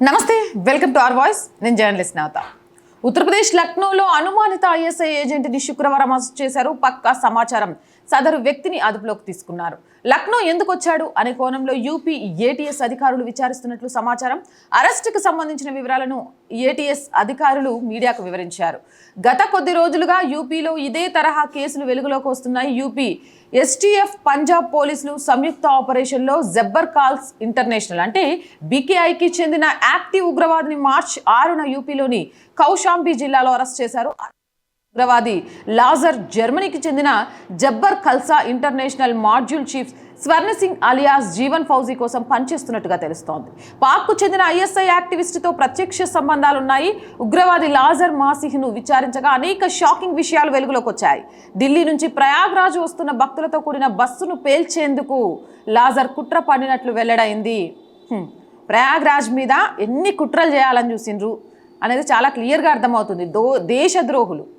నమస్తే welcome to R voice. నేను journalist Navata Uttar Pradesh లక్నోలో అనుమానిత ఐఎస్ఐ ఏజెంట్ని శుక్రవారం అరెస్ట్ చేశారు. పక్కా సమాచారం సదరు వ్యక్తిని అదుపులోకి తీసుకున్నారు. లక్నో ఎందుకు వచ్చాడు అనే కోణంలో యూపీ ఏటీఎస్ అధికారులు విచారిస్తున్నట్లు సమాచారం. అరెస్టుకు సంబంధించిన వివరాలను ఏటీఎస్ అధికారులు మీడియాకు వివరించారు. గత కొద్ది రోజులుగా యూపీలో ఇదే తరహా కేసులు వెలుగులోకి వస్తున్నాయి. యూపీ ఎస్టీఎఫ్ పంజాబ్ పోలీసులు సంయుక్త ఆపరేషన్లో జబ్బర్ కాల్స్ ఇంటర్నేషనల్ అంటే బీకేఐకి చెందిన యాక్టివ్ ఉగ్రవాదిని మార్చ్ ఆరున యూపీలోని కౌశాంబి జిల్లాలో అరెస్ట్ చేశారు. ఉగ్రవాది లాజర్ జర్మనీకి చెందిన Jabbar Khalsa international module chief Swarna Singh alias Jeevan Fauji కోసం పనిచేస్తున్నట్టుగా తెలుస్తోంది. పాక్కు చెందిన ఐఎస్ఐ యాక్టివిస్టుతో ప్రత్యక్ష సంబంధాలున్నాయి. ఉగ్రవాది లాజర్ మాసిహ్ను విచారించగా అనేక షాకింగ్ విషయాలు వెలుగులోకి వచ్చాయి. ఢిల్లీ నుంచి ప్రయాగ్రాజ్ వస్తున్న భక్తులతో కూడిన బస్సును పేల్చేందుకు లాజర్ కుట్ర పడినట్లు వెల్లడైంది. ప్రయాగ్రాజ్ మీద ఎన్ని కుట్రలు చేయాలని చూసిండ్రు? అనేది చాలా క్లియర్గా అర్థమవుతుంది. దో దేశద్రోహులు.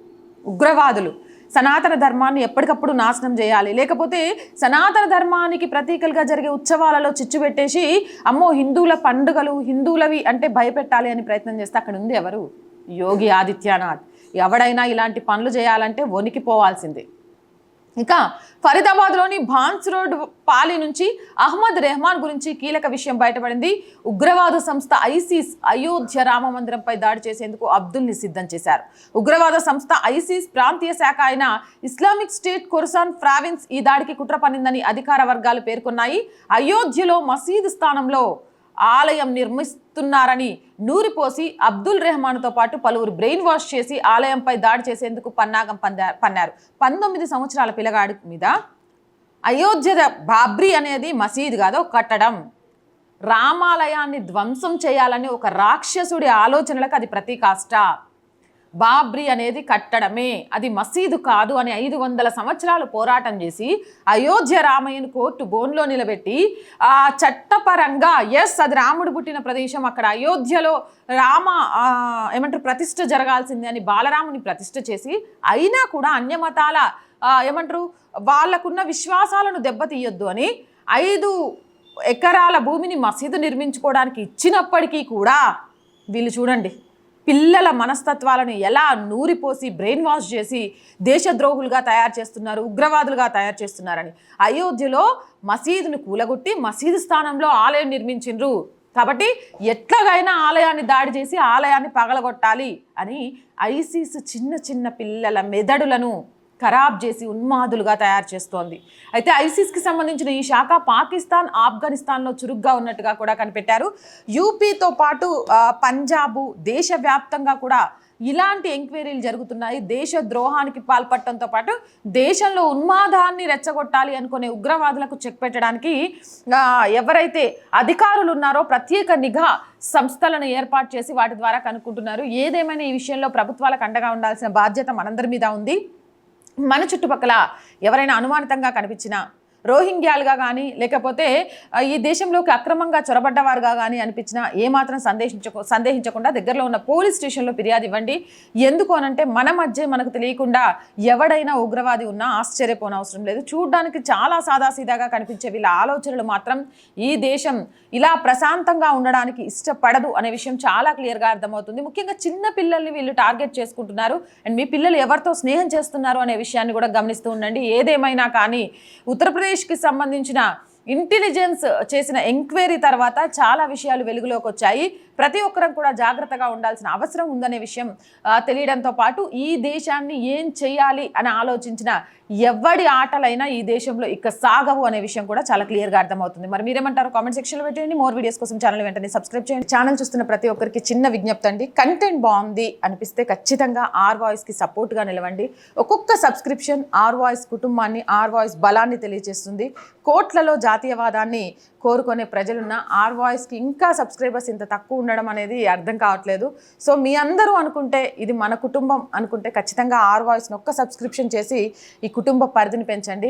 ఉగ్రవాదులు. సనాతన ధర్మాన్ని ఎప్పటికప్పుడు నాశనం చేయాలి. లేకపోతే సనాతన ధర్మానికి ప్రతీకలుగా జరిగే ఉత్సవాలలో చిచ్చు పెట్టేసి అమ్మో హిందువుల పండుగలు హిందువులవి అంటే భయపెట్టాలి అని ప్రయత్నం చేస్తే అక్కడ ఉంది ఎవరు? యోగి ఆదిత్యనాథ్. ఎవడైనా ఇలాంటి పనులు చేయాలంటే వణికిపోవాల్సిందే. ఇక ఫరీదాబాద్లోని భాన్స్ రోడ్ పాలి నుంచి అహ్మద్ రెహమాన్ గురించి కీలక విషయం బయటపడింది. ఉగ్రవాద సంస్థ ఐసిస్ అయోధ్య రామ మందిరంపై దాడి చేసేందుకు అబ్దుల్ని సిద్ధం చేశారు. ఉగ్రవాద సంస్థ ఐసిస్ ప్రాంతీయ శాఖ అయిన ఇస్లామిక్ స్టేట్ కొరసాన్ ప్రావిన్స్ ఈ దాడికి కుట్ర పన్నిందని అధికార వర్గాలు పేర్కొన్నాయి. అయోధ్యలో మసీదు స్థానంలో ఆలయం నిర్మిస్తున్నారని నూరిపోసి అబ్దుల్ రెహమాన్తో పాటు పలువురు బ్రెయిన్ వాష్ చేసి ఆలయంపై దాడి చేసేందుకు పన్నాగం పన్నారు. పంతొమ్మిది సంవత్సరాల పిల్లగాడి మీద అయోధ్య బాబ్రీ అనేది మసీద్ కాదు కట్టడం. రామాలయాన్ని ధ్వంసం చేయాలని ఒక రాక్షసుడి ఆలోచనలకు అది ప్రతీకాష్ట. బాబ్రీ అనేది కట్టడమే. అది మసీదు కాదు అని ఐదు వందల సంవత్సరాలు పోరాటం చేసి అయోధ్య రామయ్యను కోర్టు బోన్లో నిలబెట్టి ఆ చట్టపరంగా ఎస్ అది రాముడు పుట్టిన ప్రదేశం అక్కడ అయోధ్యలో రామ ఏమంటారు ప్రతిష్ఠ జరగాల్సిందే అని బాలరాముని ప్రతిష్ఠ చేసి అయినా కూడా అన్యమతాల ఏమంటారు వాళ్ళకున్న విశ్వాసాలను దెబ్బతీయొద్దు అని ఐదు ఎకరాల భూమిని మసీదు నిర్మించుకోవడానికి ఇచ్చినప్పటికీ కూడా వీళ్ళు చూడండి. పిల్లల మనస్తత్వాలను ఎలా నూరిపోసి బ్రెయిన్ వాష్ చేసి దేశద్రోహులుగా తయారు చేస్తున్నారు ఉగ్రవాదులుగా తయారు చేస్తున్నారని. అయోధ్యలో మసీదును కూలగొట్టి మసీదు స్థానంలో ఆలయం నిర్మించిండ్రు. కాబట్టి ఎట్లాగైనా ఆలయాన్ని దాడి చేసి ఆలయాన్ని పగలగొట్టాలి అని ఐసీస్ చిన్న చిన్న పిల్లల మెదడులను ఖరాబ్ చేసి ఉన్మాదులుగా తయారు చేస్తోంది. అయితే ఐసిస్కి సంబంధించిన ఈ శాఖ పాకిస్తాన్ ఆఫ్ఘనిస్తాన్లో చురుగ్గా ఉన్నట్టుగా కూడా కనిపెట్టారు. యూపీతో పాటు పంజాబు దేశవ్యాప్తంగా కూడా ఇలాంటి ఎంక్వైరీలు జరుగుతున్నాయి. దేశ ద్రోహానికి పాల్పడటంతో పాటు దేశంలో ఉన్మాదాన్ని రెచ్చగొట్టాలి అనుకునే ఉగ్రవాదులకు చెక్ పెట్టడానికి ఎవరైతే అధికారులు ఉన్నారో ప్రత్యేక నిఘా సంస్థలను ఏర్పాటు చేసి వాటి ద్వారా కనుక్కుంటున్నారు. ఏదేమైనా ఈ విషయంలో ప్రభుత్వాలకు అండగా ఉండాల్సిన బాధ్యత మనందరి మీద ఉంది. మన చుట్టుపక్కల ఎవరైనా అనుమానితంగా కనిపించినా రోహింగ్యాలుగా కానీ లేకపోతే ఈ దేశంలోకి అక్రమంగా చొరబడ్డవారుగా కానీ అనిపించినా ఏమాత్రం సందేహించకు సందేహించకుండా దగ్గరలో ఉన్న పోలీస్ స్టేషన్లో ఫిర్యాదు ఇవ్వండి. ఎందుకు అనంటే మన మధ్య మనకు తెలియకుండా ఎవడైనా ఉగ్రవాది ఉన్నా ఆశ్చర్యపోనవసరం లేదు. చూడడానికి చాలా సాదాసీదాగా కనిపించే వీళ్ళ ఆలోచనలు మాత్రం ఈ దేశం ఇలా ప్రశాంతంగా ఉండడానికి ఇష్టపడదు అనే విషయం చాలా క్లియర్గా అర్థమవుతుంది. ముఖ్యంగా చిన్న పిల్లల్ని వీళ్ళు టార్గెట్ చేసుకుంటున్నారు. అండ్ మీ పిల్లలు ఎవరితో స్నేహం చేస్తున్నారు అనే విషయాన్ని కూడా గమనిస్తూ ఉండండి. ఏదేమైనా కానీ ఉత్తరప్రదేశ్ కి సంబంధించిన ఇంటెలిజెన్స్ చేసిన ఎంక్వైరీ తర్వాత చాలా విషయాలు వెలుగులోకి వచ్చాయి. ప్రతి ఒక్కరం కూడా జాగ్రత్తగా ఉండాల్సిన అవసరం ఉందనే విషయం తెలియడంతో పాటు ఈ దేశాన్ని ఏం చేయాలి అని ఆలోచించిన ఎవడి ఆటలైనా ఈ దేశంలో ఇక సాగవు అనే విషయం కూడా చాలా క్లియర్గా అర్థమవుతుంది. మరి మీరేమంటారు? కామెంట్ సెక్షన్లో పెట్టండి. మోర్ వీడియోస్ కోసం ఛానల్ వెంటనే సబ్స్క్రైబ్ చేయండి. ఛానల్ చూస్తున్న ప్రతి ఒక్కరికి చిన్న విజ్ఞప్తి అండి. కంటెంట్ బాగుంది అనిపిస్తే ఖచ్చితంగా ఆర్ వాయిస్కి సపోర్ట్గా నిలవండి. ఒక్కొక్క సబ్స్క్రిప్షన్ ఆర్ వాయిస్ కుటుంబాన్ని ఆర్ వాయిస్ బలాన్ని తెలియజేస్తుంది. కోట్లలో జాతీయవాదాన్ని కోరుకునే ప్రజలున్న ఆర్ వాయిస్కి ఇంకా సబ్స్క్రైబర్స్ ఇంత తక్కువ ఉండడం అనేది అర్థం కావట్లేదు. సో మీ అందరూ అనుకుంటే ఇది మన కుటుంబం అనుకుంటే ఖచ్చితంగా ఆర్ వాయిస్ని ఒక్క సబ్స్క్రిప్షన్ చేసి ఈ కుటుంబ పరిధిని పెంచండి.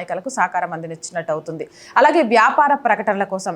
అమ్మాయికలకు సహకారం అందించినట్టు అవుతుంది. అలాగే వ్యాపార ప్రకటనల కోసం